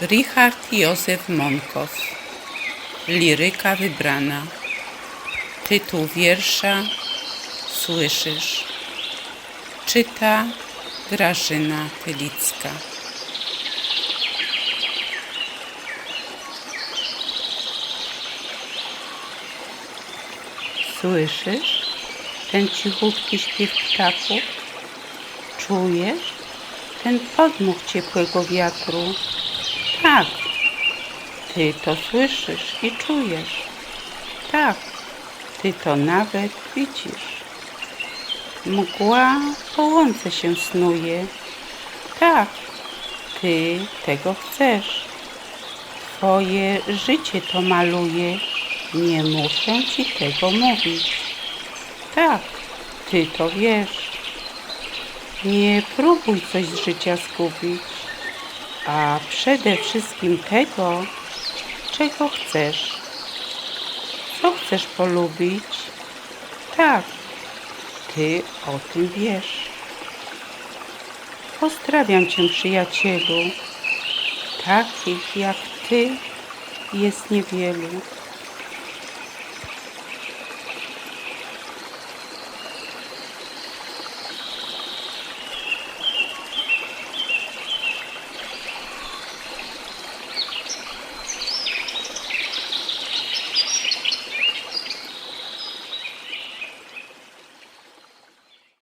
Richard Józef Monkos Liryka wybrana. Tytuł wiersza Słyszysz. Czyta Grażyna Tylicka. Słyszysz? Ten cichutki śpiew ptaków? Czujesz? Ten podmuch ciepłego wiatru? Tak, ty to słyszysz i czujesz. Tak, ty to nawet widzisz. Mgła po łące się snuje. Tak, ty tego chcesz. Twoje życie to maluje. Nie muszę ci tego mówić. Tak, ty to wiesz. Nie próbuj coś z życia zgubić, a przede wszystkim tego, czego chcesz. Co chcesz polubić? Tak, ty o tym wiesz. Pozdrawiam cię, przyjacielu. Takich jak ty jest niewielu.